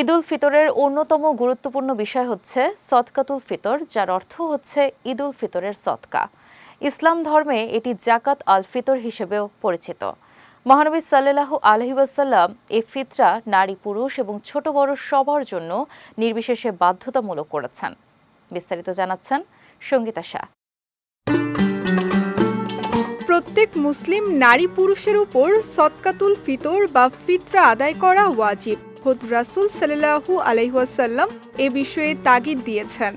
ঈদ উল ফিতরের অন্যতম গুরুত্বপূর্ণ বিষয় হচ্ছে সদকাতুল ফিতর, যার অর্থ হচ্ছে ঈদ উল ফিতরের সদকা। ইসলাম ধর্মে এটি জাকাত আল ফিতর হিসেবেও পরিচিত। মহানবী সাল্লাহ আলহিবাসাল্লাম এ ফিতরা নারী, পুরুষ এবং ছোট বড় সবার জন্য নির্বিশেষে বাধ্যতামূলক করেছেন। বিস্তারিত জানাচ্ছেন সঙ্গীতা শাহ। প্রত্যেক মুসলিম নারী পুরুষের উপর সৎকাতুল ফিতর বা ফিতরা আদায় করা ওয়াজিব। খোদ রাসুল সাল্লাহু আলাইহাসাল্লাম এ বিষয়ে তাগিদ দিয়েছেন।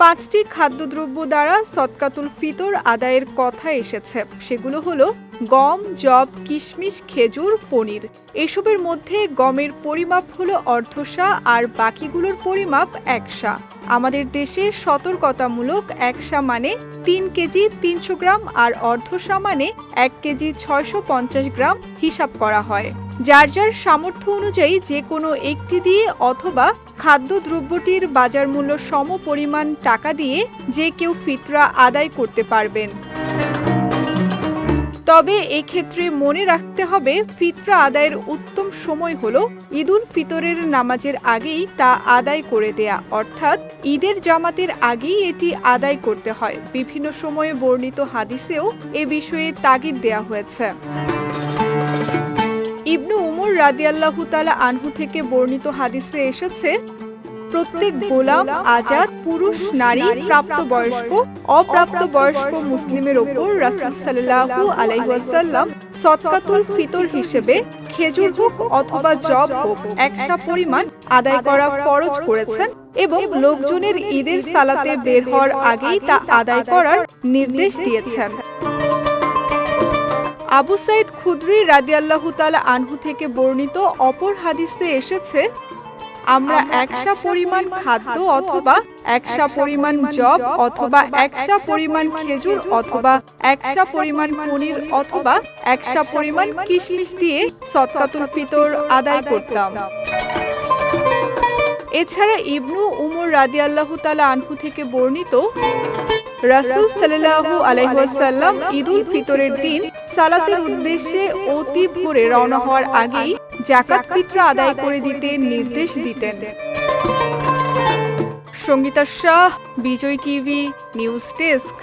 পাঁচটি খাদ্যদ্রব্য দ্বারা সৎকাতুল ফিতর আদায়ের কথা এসেছে। সেগুলো হলো গম জব কিশমিশ, খেজুর, পনির। এসবের মধ্যে গমের পরিমাপ হলো অর্ধশা আর বাকিগুলোর পরিমাপ একশা। আমাদের দেশে সতর্কতামূলক একশা মানে তিন কেজি তিনশো গ্রাম আর অর্ধশা মানে এক কেজি ছয়শো পঞ্চাশ গ্রাম হিসাব করা হয়। যার যার সামর্থ্য অনুযায়ী যে কোনো একটি দিয়ে অথবা খাদ্যদ্রব্যটির বাজার মূল্য সম পরিমাণ টাকা দিয়ে যে কেউ ফিতরা আদায় করতে পারবেন। তবে এক্ষেত্রে মনে রাখতে হবে, ফিতরা আদায়ের উত্তম সময় হলো ঈদুল ফিতরের নামাজের আগেই তা আদায় করে দেয়া। অর্থাৎ ঈদের জামাতের আগেই এটি আদায় করতে হয়। বিভিন্ন সময়ে বর্ণিত হাদিসেও এ বিষয়ে তাগিদ দেয়া হয়েছে। ইবনু উমর রাদিয়াল্লাহু তালা আনহু থেকে বর্ণিত হাদিসে এসেছে, প্রত্যেক গোলাম, আজাদ, পুরুষ, নারী, প্রাপ্তবয়স্ক, অপ্রাপ্তবয়স্ক মুসলিমের ওপর রাসূল সাল্লাল্লাহু আলাইহি ওয়াসাল্লাম ফিতর হিসেবে খেজুর হোক অথবা জব হোক, একশা পরিমাণ আদায় করা ফরজ করেছেন এবং লোকজনের ঈদের সালাতে বের হওয়ার আগেই তা আদায় করার নির্দেশ দিয়েছেন। আবু সাইদ খুদরি রাদিয়াল্লাহু তাআলা আনহু থেকে বর্ণিত অপর হাদিসে এসেছে আমরা একশা পরিমাণ খাদ্য অথবা একশা পরিমাণ জব অথবা একশা পরিমাণ খেজুর অথবা একশা পরিমাণ পনির অথবা একশা পরিমাণ কিশমিশ দিয়ে সদকাতুল ফিতর আদায় করতাম। এছাড়া ইবনু উমর রাদিয়াল্লাহু তাআলা আনহু থেকে বর্ণিত রাসূল সাল্লাল্লাহু আলাইহি ওয়াসাল্লাম ঈদুল ফিতরের দিন সালাতের উদ্দেশ্যে অতি ভোরে রওনা হওয়ার আগেই জাকাত ফিত্র আদায় করে দিতে নির্দেশ দিতেন। Sangeeta Shah, Bijoy TV, news desk.